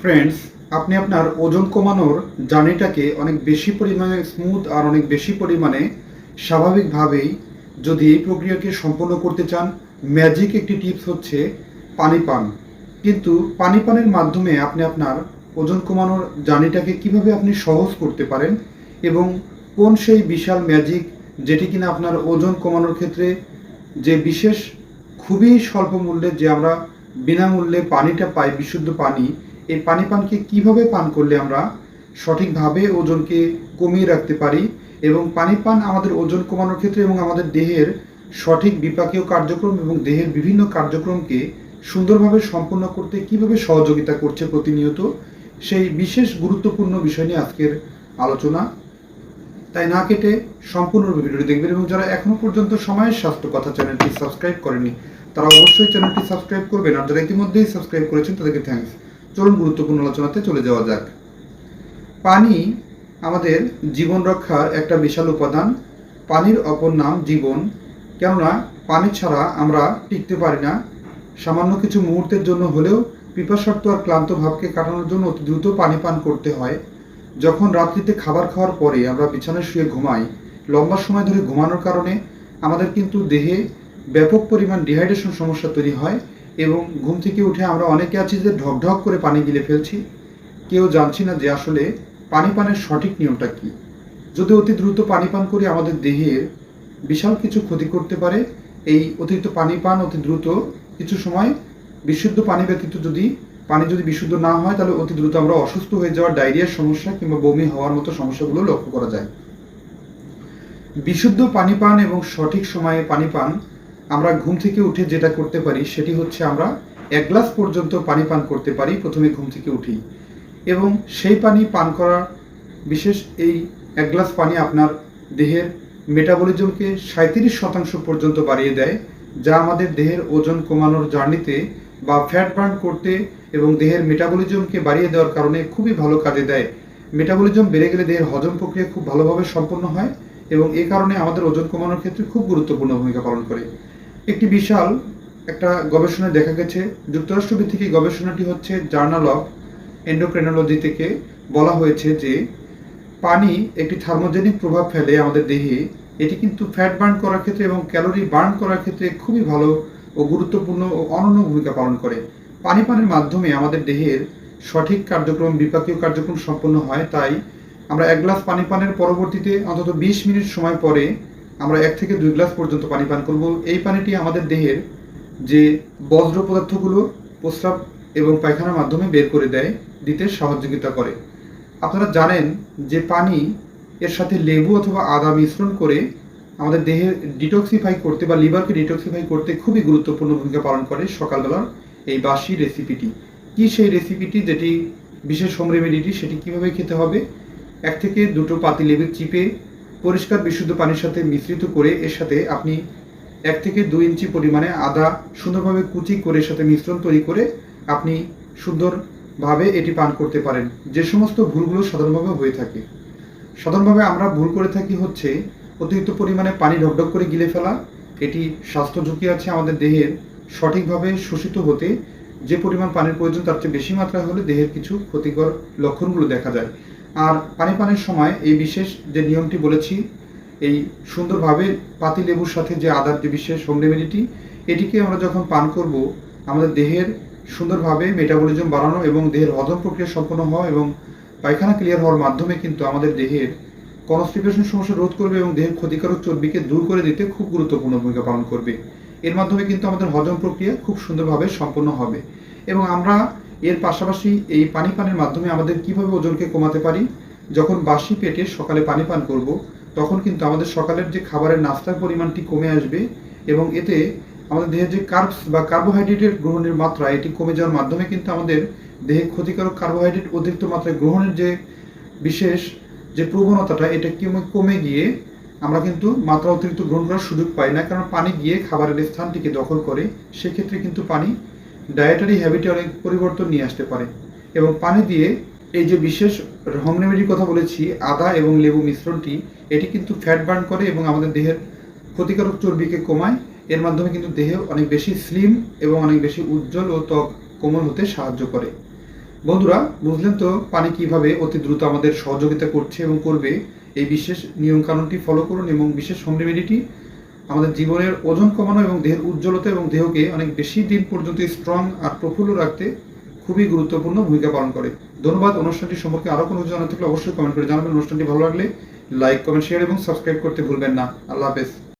Friends আপনি আপনার ওজন কমানোর জার্নিটাকে অনেক বেশি পরিমাণে স্মুথ আর অনেক বেশি পরিমাণে স্বাভাবিকভাবেই যদি এই প্রক্রিয়াকে সম্পন্ন করতে চান ম্যাজিক একটি টিপস হচ্ছে পানি পান। কিন্তু পানি পানের মাধ্যমে আপনি আপনার ওজন কমানোর জার্নিটাকে কীভাবে আপনি সহজ করতে পারেন এবং কোন সেই বিশাল ম্যাজিক যেটি কিনা আপনার ওজন কমানোর ক্ষেত্রে যে বিশেষ খুবই স্বল্প মূল্যে যে আমরা বিনামূল্যে পানিটা পাই, বিশুদ্ধ পানি এই পানি পানকে কীভাবে পান করলে আমরা সঠিকভাবে ওজনকে কমিয়ে রাখতে পারি এবং পানি পান আমাদের ওজন কমানোর ক্ষেত্রে এবং আমাদের দেহের সঠিক বিপাকীয় কার্যক্রম এবং দেহের বিভিন্ন কার্যক্রমকে সুন্দরভাবে সম্পন্ন করতে কীভাবে সহযোগিতা করছে প্রতিনিয়ত, সেই বিশেষ গুরুত্বপূর্ণ বিষয় নিয়ে আজকের আলোচনা। তাই না কেটে সম্পূর্ণ ভিডিওটি দেখবেন এবং যারা এখনও পর্যন্ত সময়ের স্বাস্থ্য কথা চ্যানেলটি সাবস্ক্রাইব করেনি তারা অবশ্যই চ্যানেলটি সাবস্ক্রাইব করবেন। আর যারা ইতিমধ্যেই সাবস্ক্রাইব করেছেন, তাদেরকে থ্যাঙ্কস চলুন গুরুত্বপূর্ণ আলোচনাতে চলে যাওয়া যাক। পানি আমাদের জীবন রক্ষার একটা বিশাল উপাদান। পানির অপর নাম জীবন। কেননা পানি ছাড়া আমরা টিকতে পারি না। সামান্য কিছু মুহূর্তের জন্য হলেও পিপাসার্থ আর ক্লান্ত ভাবকে কাটানোর জন্য অতি দ্রুত পানি পান করতে হয়। যখন রাত্রিতে খাবার খাওয়ার পরে আমরা বিছানায় শুয়ে ঘুমাই, লম্বা সময় ধরে ঘুমানোর কারণে আমাদের কিন্তু দেহে ব্যাপক পরিমাণ ডিহাইড্রেশন সমস্যা তৈরি হয়। এবং ঘুম থেকে উঠে আমরা অনেকে আছি যে ঢক ঢক করে পানি গিলে ফেলছি। কেউ জানছি না যে আসলে পানি পানের সঠিক নিয়মটা কী। যদি অতি দ্রুত পানি পান করি আমাদের দেহের বিশাল কিছু ক্ষতি করতে পারে। এই অতিরিক্ত পানি পান অতি দ্রুত কিছু সময় বিশুদ্ধ পানি ব্যতীত যদি পানি যদি বিশুদ্ধ না হয়, তাহলে অতি দ্রুত আমরা অসুস্থ হয়ে যাওয়ার ডায়রিয়ার সমস্যা কিংবা বমি হওয়ার মতো সমস্যাগুলো লক্ষ্য করা যায়। বিশুদ্ধ পানি পান এবং সঠিক সময়ে পানি পান আমরা ঘুম থেকে উঠে যেটা করতে পারি, সেটি হচ্ছে আমরা এক গ্লাস পর্যন্ত পানি পান করতে পারি, প্রথমে ঘুম থেকে উঠি। এবং সেই পানি পান করার বিশেষ এই এক গ্লাস পানি আপনার দেহের মেটাবলিজমকে সাঁত্রিশ শতাংশ পর্যন্ত বাড়িয়ে দেয়, যা আমাদের দেহের ওজন কমানোর জার্নিতে বা ফ্যাট বার্ন করতে এবং দেহের মেটাবলিজমকে বাড়িয়ে দেওয়ার কারণে খুবই ভালো কাজে দেয়। মেটাবলিজম বেড়ে গেলে দেহের হজম প্রক্রিয়া খুব ভালোভাবে সম্পন্ন হয় এবং এ কারণে আমাদের ওজন কমানোর ক্ষেত্রে খুব গুরুত্বপূর্ণ ভূমিকা পালন করে। একটি বিশাল একটা গবেষণায় দেখা গেছে যুক্তরাষ্ট্র ভিত্তিক এই গবেষণাটি হচ্ছে জার্নাল অফ এন্ডোক্রেনোলজি থেকে বলা হয়েছে যে পানি একটি থার্মোজেনিক প্রভাব ফেলে আমাদের দেহে। এটি কিন্তু ফ্যাট বার্ন করার ক্ষেত্রে এবং ক্যালোরি বার্ন করার ক্ষেত্রে খুবই ভালো ও গুরুত্বপূর্ণ ও অনন্য ভূমিকা পালন করে। পানি পানের মাধ্যমে আমাদের দেহের সঠিক কার্যক্রম, বিপাকীয় কার্যক্রম সম্পন্ন হয়। তাই আমরা এক গ্লাস পানি পানের পরবর্তীতে অন্তত বিশ মিনিট সময় পরে আমরা এক থেকে দুই গ্লাস পর্যন্ত পানি পান করব। এই পানিটি আমাদের দেহের যে বজ্র পদার্থগুলো, প্রস্রাব এবং পায়খানার মাধ্যমে বের করে দেয়, দিতে সহযোগিতা করে। আপনারা জানেন যে পানি এর সাথে লেবু অথবা আদা মিশ্রণ করে আমাদের দেহের ডিটক্সিফাই করতে বা লিভারকে ডিটক্সিফাই করতে খুবই গুরুত্বপূর্ণ ভূমিকা পালন করে সকালবেলার এই বাসি রেসিপিটি কি সেই রেসিপিটি যেটি বিশেষ হোম রেমেডিটি সেটি কীভাবে খেতে হবে? এক থেকে দুটো পাতি লেবু চিপে পরিষ্কার বিশুদ্ধ পানির সাথে মিশ্রিত করে এর সাথে আপনি এক থেকে দুই ইঞ্চি পরিমাণে আদা সুন্দরভাবে কুচি করে সাথে মিশ্রণ তৈরি করে আপনি সুন্দরভাবে এটি পান করতে পারেন। যে সমস্ত ভুলগুলো সাধারণভাবে হয়ে থাকে। সাধারণভাবে আমরা ভুল করে থাকি হচ্ছে অতিরিক্ত পরিমাণে পানি ঢকঢক করে গিলে ফেলা। এটি স্বাস্থ্য ঝুঁকি আছে আমাদের দেহের সঠিকভাবে শোষিত হতে। যে পরিমাণ পানির প্রয়োজন তার চেয়ে বেশি মাত্রায় হলে দেহের কিছু ক্ষতিকর লক্ষণগুলো দেখা যায়। আর পানি পানের সময় এই বিশেষ যে নিয়মটি বলেছি, এই সুন্দরভাবে পাতি লেবুর সাথে যে আদার যে বিশেষ হোম রেমেডিটি, এটিকে আমরা যখন পান করব, আমাদের দেহের সুন্দরভাবে মেটাবলিজম বাড়ানো এবং দেহের হজম প্রক্রিয়া সম্পন্ন হওয়া এবং পায়খানা ক্লিয়ার হওয়ার মাধ্যমে কিন্তু আমাদের দেহের কনস্টিপেশন সমস্যা রোধ করবে এবং দেহের ক্ষতিকারক চর্বিকে দূর করে দিতে খুব গুরুত্বপূর্ণ ভূমিকা পালন করবে। এর মাধ্যমে কিন্তু আমাদের হজম প্রক্রিয়া খুব সুন্দরভাবে সম্পন্ন হবে। এবং আমরা এর পাশাপাশি এই পানি পানের মাধ্যমে আমাদের কীভাবে ওজনকে কমাতে পারি? যখন বাসি পেটে সকালে পানি পান করব, তখন কিন্তু আমাদের সকালের যে খাবারের নাস্তার পরিমাণটি কমে আসবে এবং এতে আমাদের দেহের যে কার্বস বা কার্বোহাইড্রেটের গ্রহণের মাত্রা, এটি কমে যাওয়ার মাধ্যমে কিন্তু আমাদের দেহে ক্ষতিকারক কার্বোহাইড্রেট অতিরিক্ত মাত্রায় গ্রহণের যে বিশেষ যে প্রবণতাটা, এটা কমে কমে গিয়ে আমরা কিন্তু মাত্রা অতিরিক্ত গ্রহণ করার সুযোগ পাই না। কারণ পানি গিয়ে খাবারের স্থানটিকে দখল করে, সেক্ষেত্রে কিন্তু পানি ডায়েটারি হ্যাবিটে অনেক পরিবর্তন নিয়ে আসতে পারে। এবং পানি দিয়ে এই যে বিশেষ হোম রেমেডির কথা বলেছি, আদা এবং লেবু মিশ্রণটি, এটি কিন্তু ফ্যাট বার্ন করে এবং আমাদের দেহের ক্ষতিকারক চর্বিকে কমায়। এর মাধ্যমে কিন্তু দেহে অনেক বেশি স্লিম এবং অনেক বেশি উজ্জ্বল ও ত্বক কোমল হতে সাহায্য করে। বন্ধুরা, বুঝলেন তো পানি কীভাবে অতি দ্রুত আমাদের সহযোগিতা করছে এবং করবে? এই বিশেষ নিয়ম কানুনটি ফলো করুন এবং বিশেষ হোম রেমেডিটি আমাদের জীবনের ওজন কমানো এবং দেহের উজ্জ্বলতা এবং দেহকে অনেক বেশি দিন পর্যন্ত স্ট্রং আর প্রফুল্ল রাখতে খুবই গুরুত্বপূর্ণ ভূমিকা পালন করে। ধন্যবাদ। অনুষ্ঠানটি সম্পর্কে আরও কোনো জানা থাকলে অবশ্যই কমেন্ট করে জানাবেন। অনুষ্ঠানটি ভালো লাগলে লাইক কমেন্ট শেয়ার এবং সাবস্ক্রাইব করতে ভুলবেন না। আল্লাহ হাফেজ।